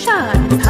上岸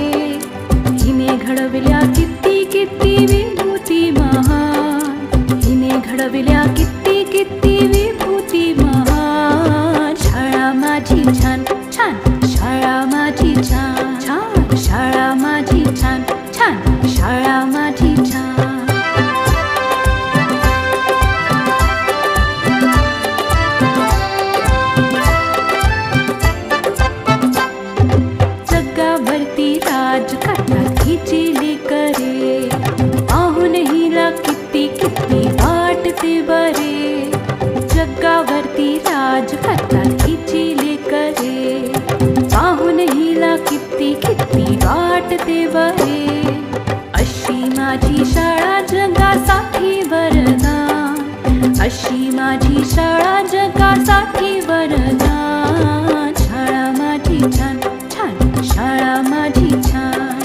माझी शाळा जगासाठी वरदान अशी माझी शाळा जगासाठी वरदान शाळा माझी छान छान. शाळा माझी छान.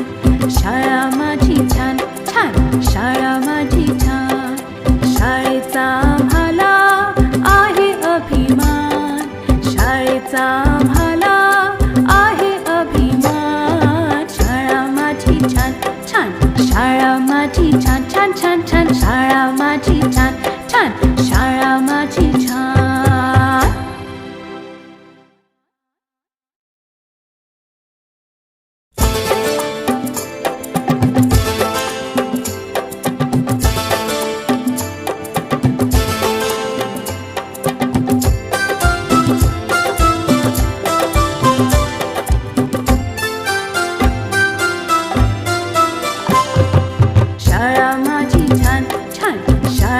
शाळा माझी छान छान. शाळा माझी छान. शाळेचा आम्हाला आहे अभिमान. शाळेचा आम्हाला